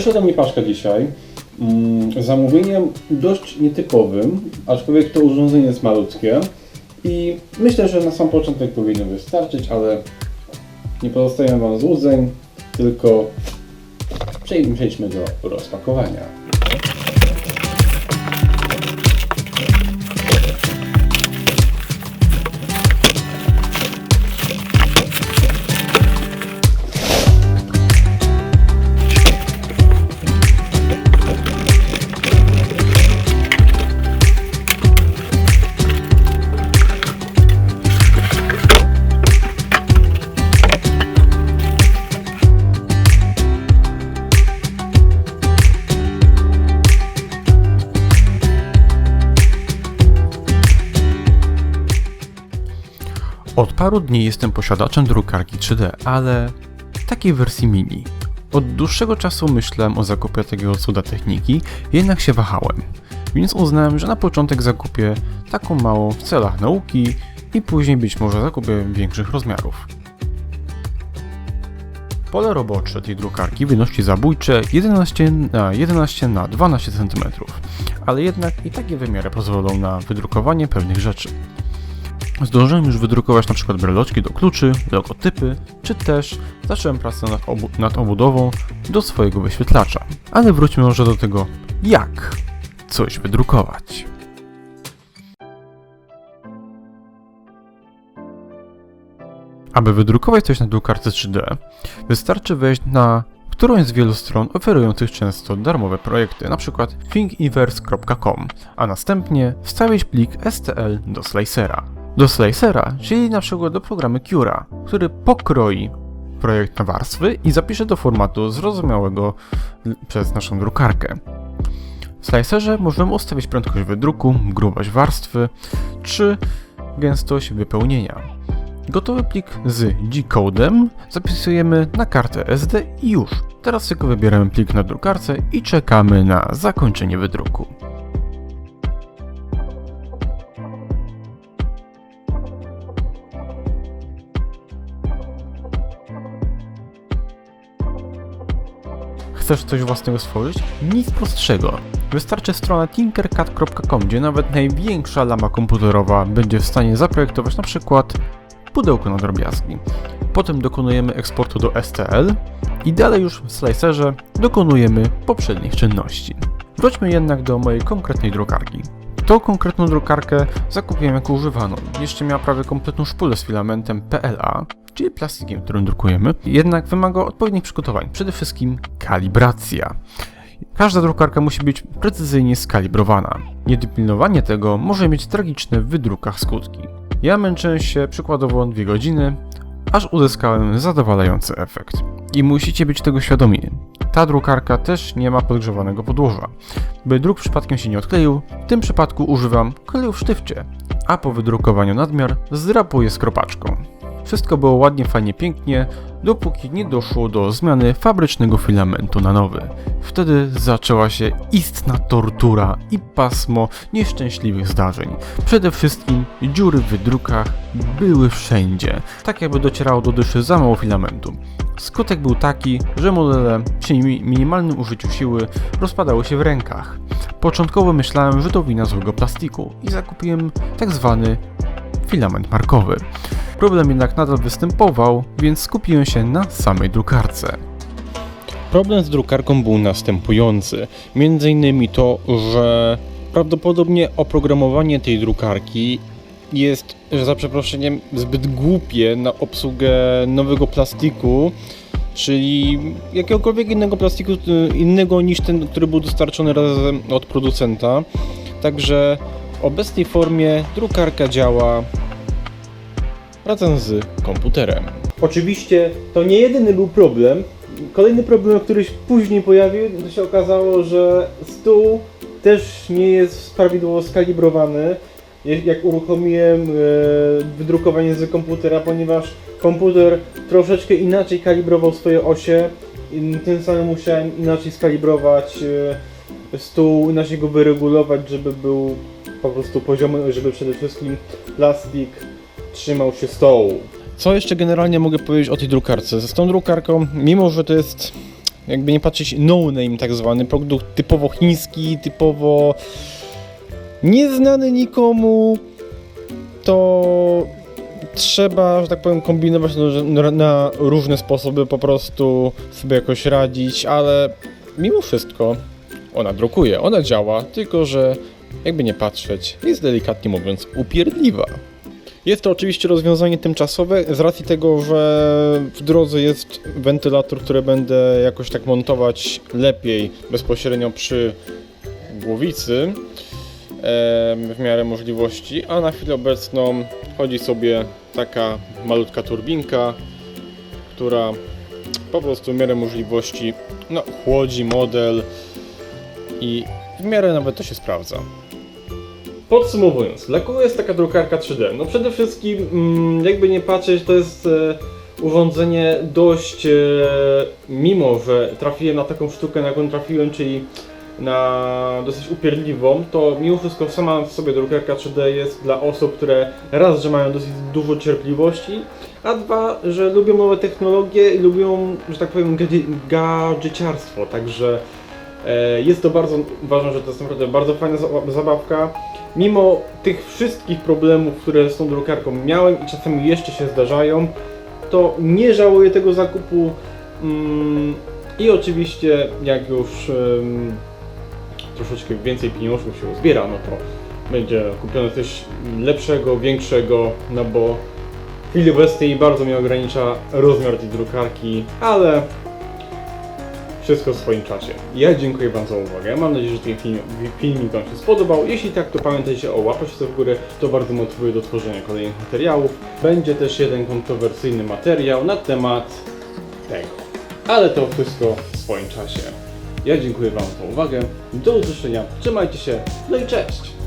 Przyszła do mnie paczka dzisiaj. Mm, zamówieniem dość nietypowym, aczkolwiek to urządzenie jest malutkie. I myślę, że na sam początek powinno wystarczyć, ale nie pozostaje Wam złudzeń, tylko przejdźmy do rozpakowania. Od paru dni jestem posiadaczem drukarki 3D, ale takiej wersji mini. Od dłuższego czasu myślałem o zakupie takiego cuda techniki, jednak się wahałem. Więc uznałem, że na początek zakupię taką małą w celach nauki i później być może zakupię większych rozmiarów. Pole robocze tej drukarki wynosi zabójcze 11 na 11 na 12 cm, ale jednak i takie wymiary pozwolą na wydrukowanie pewnych rzeczy. Zdążyłem już wydrukować na przykład breloczki do kluczy, logotypy, czy też zacząłem pracę nad, obu nad obudową do swojego wyświetlacza. Ale wróćmy może do tego, jak coś wydrukować. Aby wydrukować coś na drukarce 3D, wystarczy wejść na którąś z wielu stron oferujących często darmowe projekty, np. thinkinverse.com, a następnie wstawić plik STL do Slicera. Do Slicera, czyli na przykład do programu Cura, który pokroi projekt na warstwy i zapisze do formatu zrozumiałego przez naszą drukarkę. W Slicerze możemy ustawić prędkość wydruku, grubość warstwy czy gęstość wypełnienia. Gotowy plik z G-codem zapisujemy na kartę SD i już. Teraz tylko wybieramy plik na drukarce i czekamy na zakończenie wydruku. Chcesz coś własnego stworzyć? Nic prostszego. Wystarczy strona tinkercad.com, gdzie nawet największa lama komputerowa będzie w stanie zaprojektować na przykład pudełko na drobiazgi. Potem dokonujemy eksportu do STL i dalej już w Slicerze dokonujemy poprzednich czynności. Wróćmy jednak do mojej konkretnej drukarki. Tą konkretną drukarkę zakupiłem jako używaną. Jeszcze miała prawie kompletną szpulę z filamentem PLA, czyli plastikiem, którym drukujemy, jednak wymaga odpowiednich przygotowań. Przede wszystkim kalibracja. Każda drukarka musi być precyzyjnie skalibrowana. Niedopilnowanie tego może mieć tragiczne w wydrukach skutki. Ja męczyłem się przykładowo 2 godziny, aż uzyskałem zadowalający efekt. I musicie być tego świadomi. Ta drukarka też nie ma podgrzewanego podłoża. By druk przypadkiem się nie odkleił, w tym przypadku używam kleju w sztywcie, a po wydrukowaniu nadmiar zdrapuję skropaczką. Wszystko było ładnie, fajnie, pięknie, dopóki nie doszło do zmiany fabrycznego filamentu na nowy. Wtedy zaczęła się istna tortura i pasmo nieszczęśliwych zdarzeń. Przede wszystkim dziury w wydrukach były wszędzie, tak jakby docierało do dyszy za mało filamentu. Skutek był taki, że modele przy mi- minimalnym użyciu siły rozpadały się w rękach. Początkowo myślałem, że to wina złego plastiku i zakupiłem tak zwany filament markowy. Problem jednak nadal występował, więc skupiłem się na samej drukarce. Problem z drukarką był następujący. Między innymi to, że prawdopodobnie oprogramowanie tej drukarki jest, że za przeproszeniem, zbyt głupie na obsługę nowego plastiku, czyli jakiegokolwiek innego plastiku, y, innego niż ten, który był dostarczony razem od producenta. Także w obecnej formie drukarka działa razem z komputerem. Oczywiście to nie jedyny był problem. Kolejny problem, który się później pojawił, to się okazało, że stół też nie jest prawidłowo skalibrowany. Jak uruchomiłem e, wydrukowanie z komputera, ponieważ komputer troszeczkę inaczej kalibrował swoje osie, tym samym musiałem inaczej skalibrować e, stół, inaczej go wyregulować, żeby był po prostu poziomy, żeby przede wszystkim plastik trzymał się stołu. Co jeszcze generalnie mogę powiedzieć o tej drukarce? Z tą drukarką, mimo że to jest jakby nie patrzeć no-name tak zwany, produkt typowo chiński, typowo nieznany nikomu, to trzeba, że tak powiem, kombinować na, na różne sposoby, po prostu sobie jakoś radzić, ale mimo wszystko ona drukuje, ona działa, tylko że jakby nie patrzeć, jest delikatnie mówiąc upierdliwa. Jest to oczywiście rozwiązanie tymczasowe z racji tego, że w drodze jest wentylator, który będę jakoś tak montować lepiej bezpośrednio przy głowicy w miarę możliwości, a na chwilę obecną chodzi sobie taka malutka turbinka, która po prostu w miarę możliwości no, chłodzi model i w miarę nawet to się sprawdza. Podsumowując, dla kogo jest taka drukarka 3D? No przede wszystkim, mm, jakby nie patrzeć, to jest e, urządzenie dość, e, mimo że trafiłem na taką sztukę, na jaką trafiłem, czyli na dosyć upierdliwą, to mimo wszystko sama w sobie drukarka 3D jest dla osób, które raz, że mają dosyć dużo cierpliwości, a dwa, że lubią nowe technologie i lubią, że tak powiem, gadzi- gadżeciarstwo, także jest to bardzo, uważam, że to jest naprawdę bardzo fajna za- zabawka. Mimo tych wszystkich problemów, które z tą drukarką miałem i czasami jeszcze się zdarzają, to nie żałuję tego zakupu. Mm, I oczywiście, jak już troszeczkę więcej pieniążków się uzbiera, no to będzie kupione coś lepszego, większego, no bo w chwili obecnej bardzo mnie ogranicza rozmiar tej drukarki, ale wszystko w swoim czasie. Ja dziękuję Wam za uwagę. Mam nadzieję, że ten film, Wam się spodobał. Jeśli tak, to pamiętajcie o łapać w górę. To bardzo motywuje do tworzenia kolejnych materiałów. Będzie też jeden kontrowersyjny materiał na temat tego. Ale to wszystko w swoim czasie. Ja dziękuję Wam za uwagę. Do usłyszenia. Trzymajcie się. No i cześć!